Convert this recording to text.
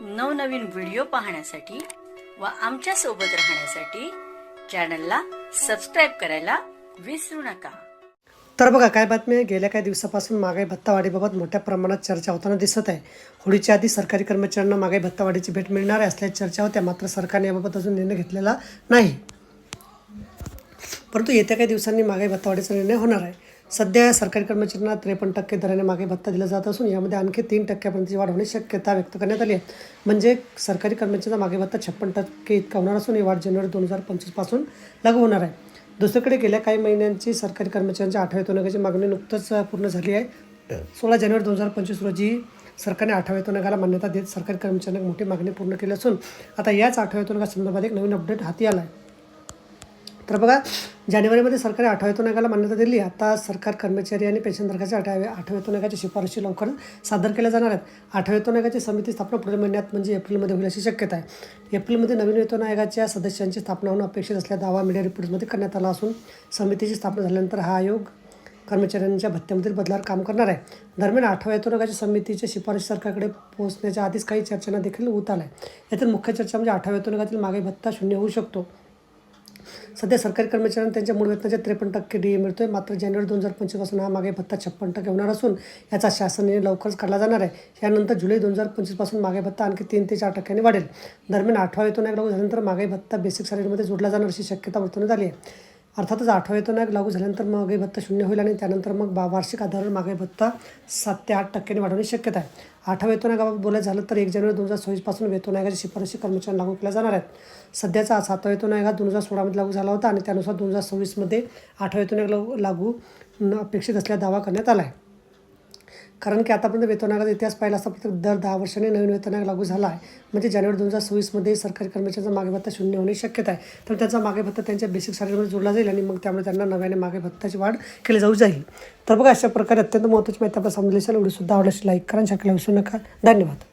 नवनवीन व्हिडिओ पाहण्यासाठी व आमच्यासोबत राहण्यासाठी चॅनलला सबस्क्राईब करायला विसरू नका. तर बघा काय बातमी आहे? गेल्या काही दिवसापासून महागाई भत्तावाढीबाबत मोठ्या प्रमाणात चर्चा होताना दिसत आहे. होळीच्या आधी सरकारी कर्मचाऱ्यांना महागाई भत्तावाढीची भेट मिळणार आहे असल्याची चर्चा होत्या मात्र सरकारने याबाबत अजून निर्णय घेतलेला नाही. परंतु येत्या काही दिवसांनी महागाई भत्तावाढीचा निर्णय होणार आहे. सध्या सरकारी कर्मचाऱ्यांना त्रेपन्न टक्के दराने मागे भत्ता दिला जात असून यामध्ये आणखी तीन टक्क्यापर्यंतची वाढ होण्याची शक्यता व्यक्त करण्यात आली आहे. म्हणजे सरकारी कर्मचाऱ्यांचा मागे भत्ता छप्पन टक्के इतका होणार असून ही वाढ जानेवारी दोन हजार पंचवीसपासून लागू होणार आहे. दुसरीकडे गेल्या काही महिन्यांची सरकारी कर्मचाऱ्यांच्या आठव्या तोनगाची मागणी नुकतंच पूर्ण झाली आहे. सोळा जानेवारी दोन हजार पंचवीस रोजी सरकारने आठव्या तोनगाला मान्यता देत सरकारी कर्मचाऱ्यांना मोठी मागणी पूर्ण केली असून आता याच आठव्या संदर्भात एक नवीन अपडेट हाती आला आहे तर बघा जानेवारीमध्ये सरकारने आठव्या वेतन मान्यता दिली. आता सरकार कर्मचारी आणि पेन्शनधारकाच्या आठव्या आठव्या वेतन शिफारशी लवकर सादर केल्या जाणार आहेत. आठव्या वेतन समिती स्थापना पुढील महिन्यात म्हणजे एप्रिलमध्ये होईल अशी शक्यता आहे. एप्रिलमध्ये नवीन वेतन आयोगाच्या सदस्यांची स्थापना होणं अपेक्षित असल्या दावा मीडिया रिपोर्टमध्ये करण्यात आला असून समितीची स्थापना झाल्यानंतर हा आयोग कर्मचाऱ्यांच्या भत्त्यामधील बदलावर काम करणार आहे. दरम्यान आठव्या वेतन समितीच्या शिफारशी सरकारकडे पोहोचण्याच्या आधीच काही चर्चांना देखील होत आला आहे यातील मुख्य चर्चा म्हणजे आठव्या वेतन मागे भत्ता शून्य होऊ शकतो. सध्या सरकारी कर्मचाऱ्यांना त्यांच्या मूळ वेतनाच्या त्रेपन्न टक्के डी ए मिळतोय. मात्र जानेवारी दोन हजार पंचवीसपासून हा मागे भत्ता छप्पन टक्के होणार असून याचा शासनाने लवकरच काढला जाणार आहे. यानंतर जुलै दोन हजार पंचवीसपासून मागे भत्ता आणखी तीन ते चार टक्क्यांनी वाढेल. दरम्यान आठवा वेतन आयोग लागू झाल्यानंतर मागे भत्ता बेसिक सॅलरीमध्ये जोडला जाणार अशी शक्यता वर्तवण्यात आली आहे. अर्थातच आठवा वेतन आयोग लागू झाल्यानंतर मागे भत्ता शून्य होईल आणि त्यानंतर मग बा वार्षिक आधारावर मागे भत्ता सात ते आठ टक्क्यांनी वाढवणे शक्यता आहे. आठव्या वेतन आयोगाबाबत बोलायचं झालं तर एक जानेवारी दोन हजार सव्वीसपासून वेतन आयोगाच्या शिफारशी कर्मचाऱ्यांना लागू केल्या जाणार आहेत. सध्याचा सातवा वेतन आयोग हा दोन हजार सोळामध्ये लागू झाला होता आणि त्यानुसार दोन हजार सव्वीसमध्ये आठवा वेतन आयोग लागू अपेक्षित असल्या दावा करण्यात आला आहे. कारण की आतापर्यंत वेतन आयोगाचा इतिहास पाहिला असता फक्त दर दहा वर्षांनी नवीन वेतन आयोग लागू झाला आहे. म्हणजे जानेवारी दोन हजार सव्वीसमध्ये सरकारी कर्मचाऱ्यांचा मागे भत्ता शून्य होणे शक्यता आहे. तर त्याचा मागे भत्ता त्यांच्या बेसिक सॅलरीमध्ये जोडला जाईल आणि मग त्यामुळे त्यांना नव्याने मागे भत्ताची वाढ केली जाऊ जाईल. तर बघा अशा प्रकारे अत्यंत महत्त्वाची माहिती आपल्या समजली असेल. एवढीसुद्धा आवडल्याची लाईक करा आणि शाखेला विसरू नका. धन्यवाद.